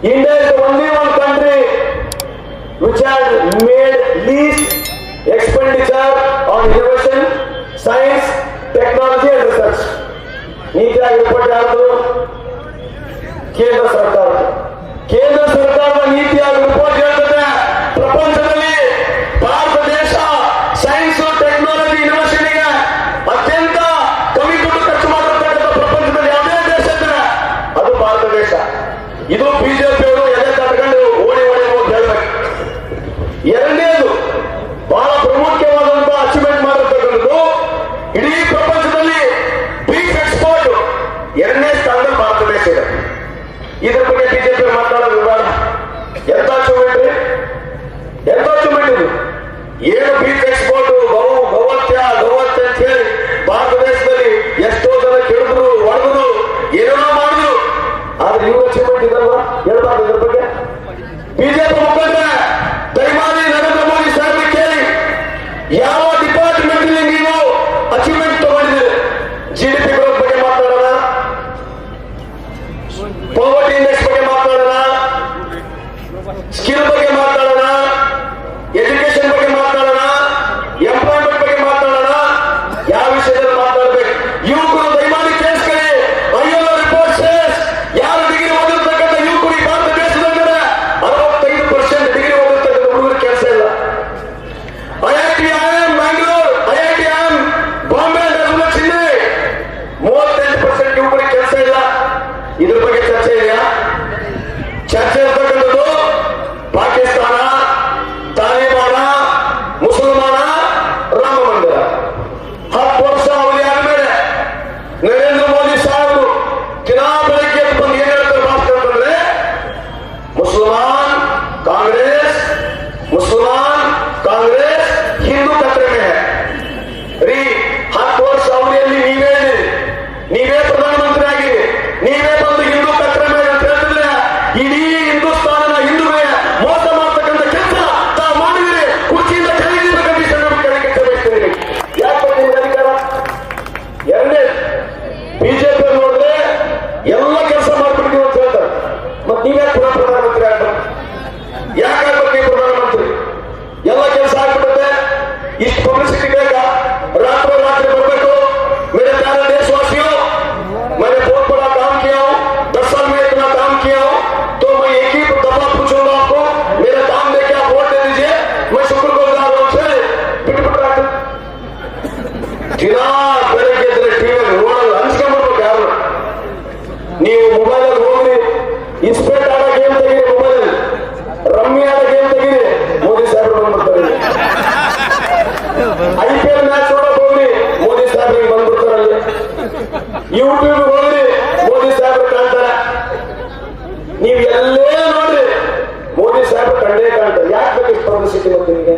India is the only one country which has made least expenditure on innovation, science, technology and research. NITI Aayog report యావదు కేంద్ర సర్కార్ కేంద్ర సర్కార్ నీతి Aayog report achievement ಇದಲ್ವಾ ಹೇಳ್ಬಾರ್ದು ಇದ್ರ ಬಗ್ಗೆ. ಬಿಜೆಪಿ ಮುಖಂಡ ದಯಮಾಡಿ ನರೇಂದ್ರ ಮೋದಿ ಸರ್ ಕೇಳಿ. ಯಾವ ಇಡೀ ಬೆಳಗ್ಗೆ ಟಿವಿಯಲ್ಲಿ ರೋಡಲ್ಲಿ ಯಾರು? ನೀವು ಮೊಬೈಲಲ್ಲಿ ಹೋಗಿ ಇನ್ಸ್ಪೆಕ್ಟ್ ಆಡೋ ಗೇಮ್ ತೆಗೀರಿ ಮೊಬೈಲ್ ರಮ್ಮಿ ಆಡೋ ಗೇಮ್ ತೆಗೀರಿ. ಮೋದಿ ಸಾಹೇಬರು ಬಂದ್ಬಿಡ್ತಾರೆ ಐ ಪಿ ಎಲ್ ಮ್ಯಾಚ್ ನೋಡಕ್ ಹೋಗ್ರಿ ಮೋದಿ ಸಾಹೇಬ್ರಿಗೆ ಬಂದ್ಬಿಡ್ತಾರೆ ಅಲ್ಲಿ. ಯೂಟ್ಯೂಬ್ ಹೋಗ್ರಿ ಮೋದಿ ಸಾಹೇಬ್ರು ಕಾಣ್ತಾರೆ. ನೀವು ಎಲ್ಲೇ ನೋಡ್ರಿ, ಮೋದಿ ಸಾಹೇಬ್ರು ಕಂಡೇ ಕಾಣ್ತಾರೆ. ಯಾಕೆ ಬೇಕು ಇಷ್ಟು ಪಬ್ಲಿಸಿಟಿ ನಿಮಗೆ?